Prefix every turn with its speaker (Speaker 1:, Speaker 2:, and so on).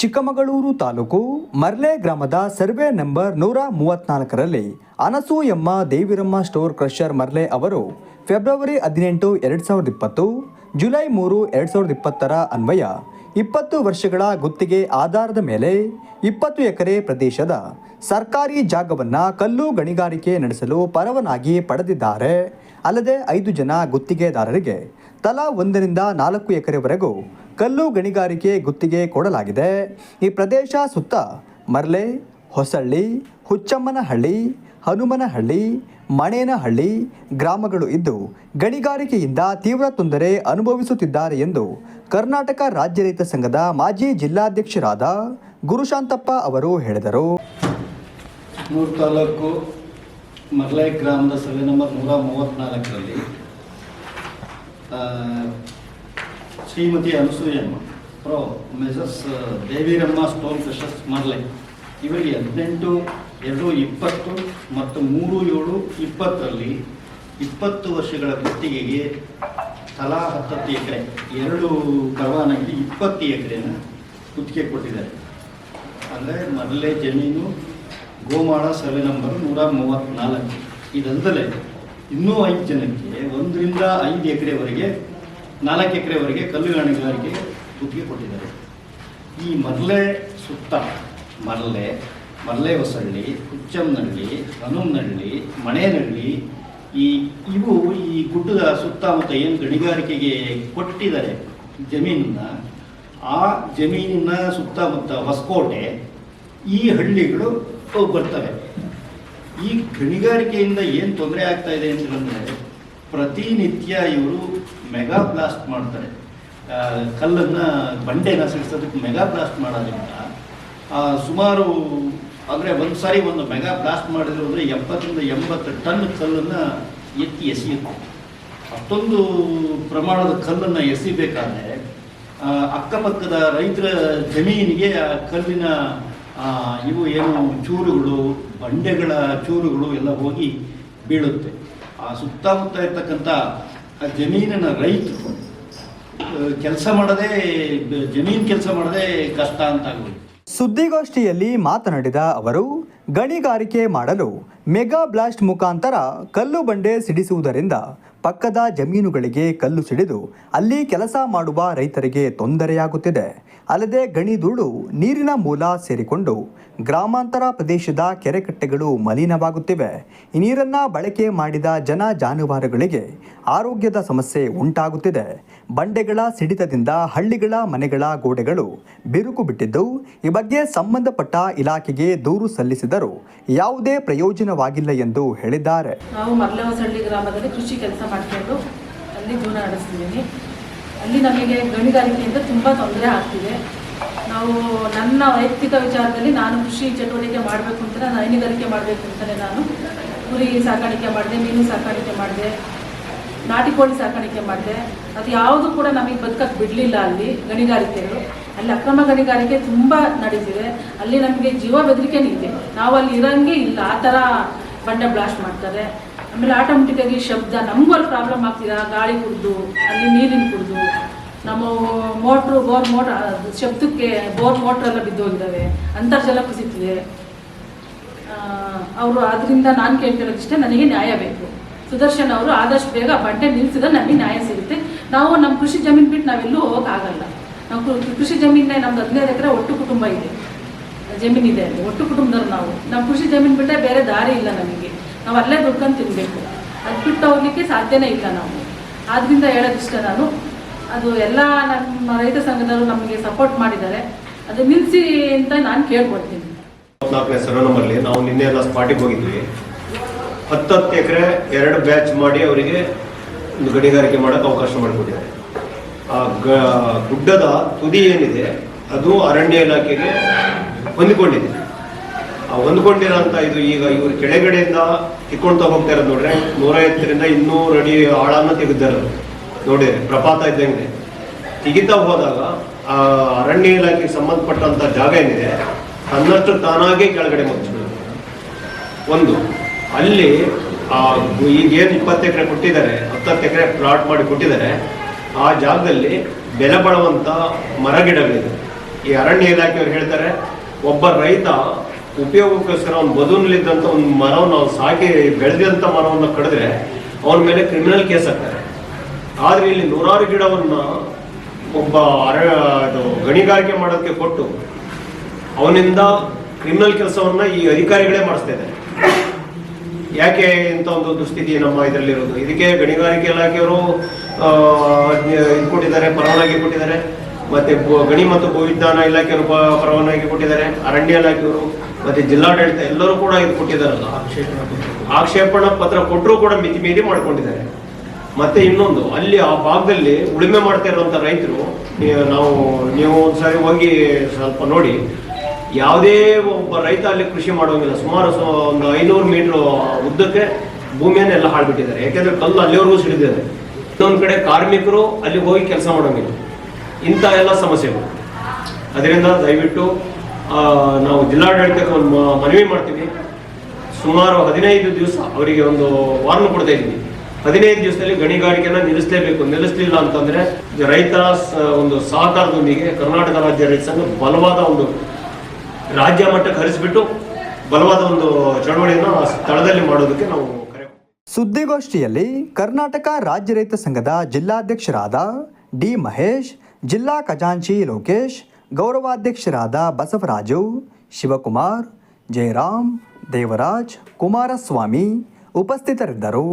Speaker 1: ಚಿಕ್ಕಮಗಳೂರು ತಾಲೂಕು ಮರ್ಲೆ ಗ್ರಾಮದ survey number ನೂರ ಮೂವತ್ನಾಲ್ಕರಲ್ಲಿ ಅನಸೂಯಮ್ಮ ದೇವಿರಮ್ಮ ಸ್ಟೋರ್ ಕ್ರಷರ್ ಮರ್ಲೆ ಅವರು ಫೆಬ್ರವರಿ ಹದಿನೆಂಟು ಎರಡು ಸಾವಿರದ ಇಪ್ಪತ್ತು, ಜುಲೈ ಮೂರು ಎರಡು ಸಾವಿರದ ಇಪ್ಪತ್ತರ ಅನ್ವಯ, ಇಪ್ಪತ್ತು ವರ್ಷಗಳ ಗುತ್ತಿಗೆ ಆಧಾರದ ಮೇಲೆ ಇಪ್ಪತ್ತು ಎಕರೆ ಪ್ರದೇಶದ ಸರ್ಕಾರಿ ಜಾಗವನ್ನು ಕಲ್ಲು ಗಣಿಗಾರಿಕೆ ನಡೆಸಲು ಪರವಾನಗಿ ಪಡೆದಿದ್ದಾರೆ. ಅಲ್ಲದೆ ಐದು ಜನ ಗುತ್ತಿಗೆದಾರರಿಗೆ ತಲಾ ಒಂದರಿಂದ ನಾಲ್ಕು ಎಕರೆವರೆಗೂ ಕಲ್ಲು ಗಣಿಗಾರಿಕೆ ಗುತ್ತಿಗೆ ಕೊಡಲಾಗಿದೆ. ಈ ಪ್ರದೇಶ ಸುತ್ತ ಮರ್ಲೆ, ಹೊಸಳ್ಳಿ, ಹುಚ್ಚಮ್ಮನಹಳ್ಳಿ, ಹನುಮನಹಳ್ಳಿ, ಮಣೇನಹಳ್ಳಿ ಗ್ರಾಮಗಳು ಇದ್ದು ಗಣಿಗಾರಿಕೆಯಿಂದ ತೀವ್ರ ತೊಂದರೆ ಅನುಭವಿಸುತ್ತಿದ್ದಾರೆ ಎಂದು ಕರ್ನಾಟಕ ರಾಜ್ಯ ರೈತ ಸಂಘದ ಮಾಜಿ ಜಿಲ್ಲಾಧ್ಯಕ್ಷರಾದ ಗುರುಶಾಂತಪ್ಪ ಅವರು ಹೇಳಿದರು.
Speaker 2: ಮೂರು ತಾಲೂಕು ಮರ್ಲೆ ಗ್ರಾಮದ ಸರ್ವೆ ನಂಬರ್ ನೂರ ಮೂವತ್ತ್ನಾಲ್ಕರಲ್ಲಿ Shrimati Anasuyamma, pro Mrs Deviramma stone crushers Marle. ಇವರಿಗೆ ಹದಿನೆಂಟು, ಎರಡು ಇಪ್ಪತ್ತು ಮತ್ತು ಮೂರು ಏಳು ಇಪ್ಪತ್ತರಲ್ಲಿ ಇಪ್ಪತ್ತು ವರ್ಷಗಳ ಗುತ್ತಿಗೆಗೆ ತಲಾ ಹತ್ತತ್ತು ಎಕರೆ, ಎರಡು ಪರವಾನಗಿ ಇಪ್ಪತ್ತು ಎಕರೆನ ಗುತ್ತಿಗೆ ಕೊಟ್ಟಿದ್ದಾರೆ. ಅಂದರೆ ಮರಳೆ ಜಮೀನು ಗೋಮಾಳ ಸರ್ವೆ ನಂಬರ್ ನೂರ ಮೂವತ್ತ್ನಾಲ್ಕು. ಇದಲ್ಲದೆ ಇನ್ನೂ ಐದು ಜನಕ್ಕೆ ಒಂದರಿಂದ ಐದು ಎಕರೆವರೆಗೆ, ನಾಲ್ಕು ಎಕರೆವರೆಗೆ ಕಲ್ಲು ಗಣಿಗಾರಿಕೆ ಗುತ್ತಿಗೆ ಕೊಟ್ಟಿದ್ದಾರೆ. ಈ ಮರಳೆ ಸುತ್ತ ಮರಳೆ ಮರಳೆ ಹೊಸಳ್ಳಿ ಹುಚ್ಚಮ್ಮನಹಳ್ಳಿ ಹನುಮನಹಳ್ಳಿ ಮಣೇನಹಳ್ಳಿ ಈ ಇವು ಈ ಗುಡ್ಡದ ಸುತ್ತಮುತ್ತ ಏನು ಗಣಿಗಾರಿಕೆಗೆ ಕೊಟ್ಟಿದ್ದಾರೆ ಜಮೀನನ್ನ, ಆ ಜಮೀನಿನ ಸುತ್ತಮುತ್ತ ಹೊಸಕೋಟೆ ಈ ಹಳ್ಳಿಗಳು ಬರ್ತವೆ. ಈ ಗಣಿಗಾರಿಕೆಯಿಂದ ಏನು ತೊಂದರೆ ಆಗ್ತಾ ಇದೆ ಅಂತ ಹೇಳಿದ್ರೆ, ಪ್ರತಿನಿತ್ಯ ಇವರು ಮೆಗಾ ಬ್ಲಾಸ್ಟ್ ಮಾಡ್ತಾರೆ ಕಲ್ಲನ್ನು ಬಂಡೆನ ಸಿಡಿಸೋದಕ್ಕೆ ಮೆಗಾ ಬ್ಲಾಸ್ಟ್ ಮಾಡೋದ್ರಿಂದ ಸುಮಾರು ಅಂದರೆ ಒಂದು ಸಾರಿ ಒಂದು ಮೆಗಾ ಬ್ಲಾಸ್ಟ್ ಮಾಡಿದ್ರು ಅಂದರೆ ಎಪ್ಪತ್ತರಿಂದ ಎಂಬತ್ತು ಟನ್ ಕಲ್ಲನ್ನು ಎತ್ತಿ ಎಸೆಯುತ್ತೆ. ಅಷ್ಟೊಂದು ಪ್ರಮಾಣದ ಕಲ್ಲನ್ನು ಎಸಿಬೇಕಾದ್ರೆ ಅಕ್ಕಪಕ್ಕದ ರೈತರ ಜಮೀನಿಗೆ ಆ ಕಲ್ಲಿನ ಇವು ಏನು ಚೂರುಗಳು, ಬಂಡೆಗಳ ಚೂರುಗಳು ಎಲ್ಲ ಹೋಗಿ ಬೀಳುತ್ತೆ. ಆ ಸುತ್ತಮುತ್ತ ಇರ್ತಕ್ಕಂಥ ಆ ಜಮೀನಿನ ರೈತರು ಕೆಲಸ ಮಾಡದೆ, ಜಮೀನು ಕೆಲಸ ಮಾಡದೆ ಕಷ್ಟ ಅಂತ ಆಗೋಯ್ತು.
Speaker 1: ಸುದ್ದಿಗೋಷ್ಠಿಯಲ್ಲಿ ಮಾತನಾಡಿದ ಅವರು, ಗಣಿಗಾರಿಕೆ ಮಾಡಲು ಮೆಗಾ ಬ್ಲಾಸ್ಟ್ ಮುಖಾಂತರ ಕಲ್ಲು ಬಂಡೆ ಸಿಡಿಸುವುದರಿಂದ ಪಕ್ಕದ ಜಮೀನುಗಳಿಗೆ ಕಲ್ಲು ಸಿಡಿದು ಅಲ್ಲಿ ಕೆಲಸ ಮಾಡುವ ರೈತರಿಗೆ ತೊಂದರೆಯಾಗುತ್ತಿದೆ. ಅಲ್ಲದೆ ಗಣಿಧೂಳು ನೀರಿನ ಮೂಲ ಸೇರಿಕೊಂಡು ಗ್ರಾಮಾಂತರ ಪ್ರದೇಶದ ಕೆರೆಕಟ್ಟೆಗಳು ಮಲಿನವಾಗುತ್ತಿವೆ. ಈ ನೀರನ್ನು ಬಳಕೆ ಮಾಡಿದ ಜನ ಜಾನುವಾರುಗಳಿಗೆ ಆರೋಗ್ಯದ ಸಮಸ್ಯೆ ಉಂಟಾಗುತ್ತಿದೆ. ಬಂಡೆಗಳ ಸಿಡಿತದಿಂದ ಹಳ್ಳಿಗಳ ಮನೆಗಳ ಗೋಡೆಗಳು ಬಿರುಕು ಬಿಟ್ಟಿದ್ದು, ಈ ಬಗ್ಗೆ ಸಂಬಂಧಪಟ್ಟ ಇಲಾಖೆಗೆ ದೂರು ಸಲ್ಲಿಸಿದರೂ ಯಾವುದೇ ಪ್ರಯೋಜನವಾಗಿಲ್ಲ ಎಂದು ಹೇಳಿದ್ದಾರೆ.
Speaker 3: ನಾವು ಗ್ರಾಮದಲ್ಲಿ ಕೃಷಿ ಕೆಲಸ ಮಾಡ್ಕೊಂಡು ಅಲ್ಲಿ ಜೀವನ ನಡೆಸ್ತಿದ್ದೀನಿ. ಅಲ್ಲಿ ನಮಗೆ ಗಣಿಗಾರಿಕೆಯಿಂದ ತುಂಬ ತೊಂದರೆ ಆಗ್ತಿದೆ. ನಾವು ನನ್ನ ವೈಯಕ್ತಿಕ ವಿಚಾರದಲ್ಲಿ ನಾನು ಕೃಷಿ ಚಟುವಟಿಕೆ ಮಾಡಬೇಕು ಅಂತ ನಾನು ಹೈನುಗಾರಿಕೆ ಮಾಡಬೇಕು ಅಂತಲೇ ನಾನು. ಕುರಿ ಸಾಕಾಣಿಕೆ ಮಾಡಿದೆ, ಮೀನು ಸಾಕಾಣಿಕೆ ಮಾಡಿದೆ, ನಾಟಿ ಕೋಳಿ ಸಾಕಾಣಿಕೆ ಮಾಡಿದೆ. ಅದು ಯಾವುದು ಕೂಡ ನಮಗೆ ಬದುಕಕ್ಕೆ ಬಿಡಲಿಲ್ಲ ಅಲ್ಲಿ ಗಣಿಗಾರಿಕೆಗಳು. ಅಲ್ಲಿ ಅಕ್ರಮ ಗಣಿಗಾರಿಕೆ ತುಂಬ ನಡೀತಿದೆ. ಅಲ್ಲಿ ನಮಗೆ ಜೀವ ಬೆದರಿಕೆನೇ ಇದೆ ನಾವು ಅಲ್ಲಿ ಇರೋಂಗೆ ಇಲ್ಲ. ಆ ಥರ ಬಂಡೆ ಬ್ಲಾಸ್ಟ್ ಮಾಡ್ತಾರೆ. ಆಮೇಲೆ ಆಟೋಮೆಟಿಕ್ಕಾಗಿ ಶಬ್ದ ನಮಗೂ ಅಲ್ಲಿ ಪ್ರಾಬ್ಲಮ್ ಆಗ್ತಿದೆ ಗಾಳಿ ಕುಡಿದು, ಅಲ್ಲಿ ನೀರಿನ ಕುಡಿದು, ನಮ್ಮ ಮೋಟ್ರು, ಬೋರ್ ಮೋಟ್ರ್ ಶಬ್ದಕ್ಕೆ ಬೋರ್ ಮೋಟ್ರ್ ಎಲ್ಲ ಬಿದ್ದೋಗಿದ್ದಾವೆ ಅಂತರ್ಜಲ ಕುಸಿತಿದೆ ಅವರು ಅದರಿಂದ ನಾನು ಕೇಳ್ತಿರೋದಿಷ್ಟೇ, ನನಗೆ ನ್ಯಾಯ ಬೇಕು. ಸುದರ್ಶನ್ ಅವರು ಆದಷ್ಟು ಬೇಗ ಬಂಡೆ ನಿಲ್ಸಿದ್ರೆ ನಮಗೆ ನ್ಯಾಯ ಸಿಗುತ್ತೆ. ನಾವು ನಮ್ಮ ಕೃಷಿ ಜಮೀನು ಬಿಟ್ಟು ನಾವೆಲ್ಲೂ ಹೋಗೋಕ್ಕಾಗಲ್ಲ. ನಾವು ಕೃಷಿ ಜಮೀನೇ ನಮ್ದು ಹದಿನೈದು ಎಕರೆ ಒಟ್ಟು ಕುಟುಂಬ ಇದೆ. ಜಮೀನಿದೆ ಅಲ್ಲಿ, ಒಟ್ಟು ಕುಟುಂಬದವ್ರು ನಾವು. ನಮ್ಮ ಕೃಷಿ ಜಮೀನು ಬಿಟ್ಟರೆ ಬೇರೆ ದಾರಿ ಇಲ್ಲ ನಮಗೆ. ನಾವು ಅಲ್ಲೇ ದುಡ್ಕೊಂಡು ತಿನ್ನಬೇಕು ಅದು ಬಿಟ್ಟು ಹೋಗ್ಲಿಕ್ಕೆ ಸಾಧ್ಯನೇ ಇಲ್ಲ ನಾವು. ಆದ್ರಿಂದ ಹೇಳೋದಿಷ್ಟ ನಾನು. ಅದು ಎಲ್ಲ ನಮ್ಮ ರೈತ ಸಂಘದವರು ನಮಗೆ ಸಪೋರ್ಟ್ ಮಾಡಿದ್ದಾರೆ. ಅದು ನಿಲ್ಸಿ ಅಂತ ನಾನು ಕೇಳ್ಕೊಳ್ತೀನಿ.
Speaker 4: ನಾಲ್ಕನೇ ಸರ್ವೆ ನಂಬರ್ಲಿ ನಾವು ನಿನ್ನೆ ಎಲ್ಲ ಸ್ಪಾಟಿಗೆ ಹೋಗಿದ್ವಿ. ಹತ್ತತ್ತು ಎಕರೆ ಎರಡು ಬ್ಯಾಚ್ ಮಾಡಿ ಅವರಿಗೆ ಒಂದು ಗಣಿಗಾರಿಕೆ ಮಾಡೋಕೆ ಅವಕಾಶ ಮಾಡಿಕೊಟ್ಟಿದ್ದಾರೆ. ಆ ಗುಡ್ಡದ ತುದಿ ಏನಿದೆ, ಅದು ಅರಣ್ಯ ಇಲಾಖೆಗೆ ಹೊಂದಿಕೊಂಡಿದೆ. ಹೊಂದ್ಕೊಂಡಿರೋಂಥ ಇದು ಈಗ ಇವರು ಕೆಳಗಡೆಯಿಂದ ಕಿತ್ಕೊಳ್ತಾ ಹೋಗ್ತಾ ಇರೋದು ನೋಡ್ರೆ. ನೂರೈವತ್ತರಿಂದ ಇನ್ನೂರು ಅಡಿ ಆಳನ್ನ ತೆಗೆದಿರೋದು. ನೋಡಿ, ಪ್ರಪಾತ ಇದ್ದಂಗೆ. ತೆಗಿತಾ ಹೋದಾಗ ಆ ಅರಣ್ಯ ಇಲಾಖೆಗೆ ಸಂಬಂಧಪಟ್ಟಂತ ಜಾಗ ಏನಿದೆ, ತನ್ನಷ್ಟು ತಾನಾಗೆ ಕೆಳಗಡೆ ಮುಚ್ಚಿಬಿಡುತ್ತೆ ಒಂದು, ಅಲ್ಲಿ ಆ ಈಗೇನು ಇಪ್ಪತ್ತು ಎಕರೆ ಕೊಟ್ಟಿದ್ದಾರೆ, ಹತ್ತತ್ತು ಎಕರೆ ಪ್ಲಾಟ್ ಮಾಡಿ ಕೊಟ್ಟಿದ್ದಾರೆ, ಆ ಜಾಗದಲ್ಲಿ ಬೆಲೆ ಬಾಳುವಂತ ಮರ ಗಿಡಗಳಿದೆ ಈ ಅರಣ್ಯ ಇಲಾಖೆಯವರು ಹೇಳ್ತಾರೆ, ಒಬ್ಬ ರೈತ ಉಪಯೋಗಕ್ಕೋಸ್ಕರ ಅವ್ನು ಬದುನಲ್ಲಿದ್ದಂಥ ಒಂದು ಮರವನ್ನು ಅವ್ನು ಸಾಕಿ ಬೆಳೆದಂಥ ಮರವನ್ನು ಕಡಿದ್ರೆ ಅವನ ಮೇಲೆ ಕ್ರಿಮಿನಲ್ ಕೇಸ್ ಹಾಕ್ತಾರೆ ಆದ್ರೆ ಇಲ್ಲಿ ನೂರಾರು ಗಿಡವನ್ನ ಒಬ್ಬ ಅರ ಅದು ಗಣಿಗಾರಿಕೆ ಮಾಡೋದಕ್ಕೆ ಕೊಟ್ಟು ಅವನಿಂದ ಕ್ರಿಮಿನಲ್ ಕೆಲಸವನ್ನ ಈ ಅಧಿಕಾರಿಗಳೇ ಮಾಡಿಸ್ತಾ ಇದ್ದಾರೆ. ಯಾಕೆ ಇಂಥ ಒಂದು ದುಸ್ಥಿತಿ ನಮ್ಮ ಇದರಲ್ಲಿರೋದು? ಇದಕ್ಕೆ ಗಣಿಗಾರಿಕೆ ಇಲಾಖೆಯವರು ಇದು ಕೊಟ್ಟಿದ್ದಾರೆ ಪರವಾನಗಿ ಕೊಟ್ಟಿದ್ದಾರೆ. ಮತ್ತೆ ಗಣಿ ಮತ್ತು ಭೂವಿಜ್ಞಾನ ಇಲಾಖೆಯವರು ಪರವಾನಗಿ ಕೊಟ್ಟಿದ್ದಾರೆ. ಅರಣ್ಯ ಇಲಾಖೆಯವರು ಮತ್ತೆ ಜಿಲ್ಲಾಡಳಿತ ಎಲ್ಲರೂ ಕೂಡ ಇದು ಕೊಟ್ಟಿದ್ದಾರಲ್ಲ ಆಕ್ಷೇಪಣಾ ಪತ್ರ ಕೊಟ್ಟರು ಕೂಡ ಮಿತಿ ಮೀರಿ ಮಾಡ್ಕೊಂಡಿದ್ದಾರೆ. ಮತ್ತೆ ಇನ್ನೊಂದು, ಅಲ್ಲಿ ಆ ಭಾಗದಲ್ಲಿ ಉಳುಮೆ ಮಾಡ್ತಾ ಇರುವಂತ ರೈತರು ನೀವು- ನಾವು ಒಂದ್ಸರಿ ಹೋಗಿ ಸ್ವಲ್ಪ ನೋಡಿ. ಯಾವುದೇ ಒಬ್ಬ ರೈತ ಅಲ್ಲಿ ಕೃಷಿ ಮಾಡುವಂಗಿಲ್ಲ. ಸುಮಾರು ಒಂದು ಐನೂರು ಮೀಟರ್ ಉದ್ದಕ್ಕೆ ಭೂಮಿಯನ್ನೆಲ್ಲ ಹಾಳ್ಬಿಟ್ಟಿದ್ದಾರೆ. ಯಾಕೆಂದ್ರೆ ಕಲ್ಲು ಅಲ್ಲಿವರೆಗೂ ಸಿಡಿದಿದೆ. ಇನ್ನೊಂದು ಕಡೆ ಕಾರ್ಮಿಕರು ಅಲ್ಲಿ ಹೋಗಿ ಕೆಲಸ ಮಾಡೋಂಗಿಲ್ಲ. ಇಂಥ ಎಲ್ಲ ಸಮಸ್ಯೆಗಳು. ಅದರಿಂದ ದಯವಿಟ್ಟು ನಾವು ಜಿಲ್ಲಾಡಳಿತಕ್ಕೆ ಒಂದು ಮನವಿ ಮಾಡ್ತೀವಿ. ಸುಮಾರು ಹದಿನೈದು ದಿವಸ ಅವರಿಗೆ ಒಂದು ವಾರ್ನ್ ಕೊಡ್ತಾ ಇದ್ವಿ ಹದಿನೈದು ದಿವಸದಲ್ಲಿ ಗಣಿಗಾರಿಕೆನ ನಿಲ್ಲಿಸಲೇಬೇಕು. ನಿಲ್ಲಿಸಲಿಲ್ಲ ಅಂತಂದ್ರೆ ರೈತ ಒಂದು ಸಹಕಾರದೊಂದಿಗೆ ಕರ್ನಾಟಕ ರಾಜ್ಯ ರೈತ ಸಂಘ ಬಲವಾದ ಒಂದು ರಾಜ್ಯ ಮಟ್ಟಕ್ಕೆ ಹರಿಸಿಬಿಟ್ಟು ಬಲವಾದ ಒಂದು ಚಳವಳಿಯನ್ನು ಸ್ಥಳದಲ್ಲಿ ಮಾಡೋದಕ್ಕೆ ನಾವು
Speaker 1: ಸುದ್ದಿಗೋಷ್ಠಿಯಲ್ಲಿ ಕರ್ನಾಟಕ ರಾಜ್ಯ ರೈತ ಸಂಘದ ಜಿಲ್ಲಾಧ್ಯಕ್ಷರಾದ ಡಿ ಮಹೇಶ್ ಜಿಲ್ಲಾ ಖಜಾಂಚಿ ಲೋಕೇಶ್ ಗೌರವಾಧ್ಯಕ್ಷರಾದ ಬಸವರಾಜು ಶಿವಕುಮಾರ್ ಜಯರಾಮ್ ದೇವರಾಜ್ ಕುಮಾರಸ್ವಾಮಿ ಉಪಸ್ಥಿತರಿದ್ದರು.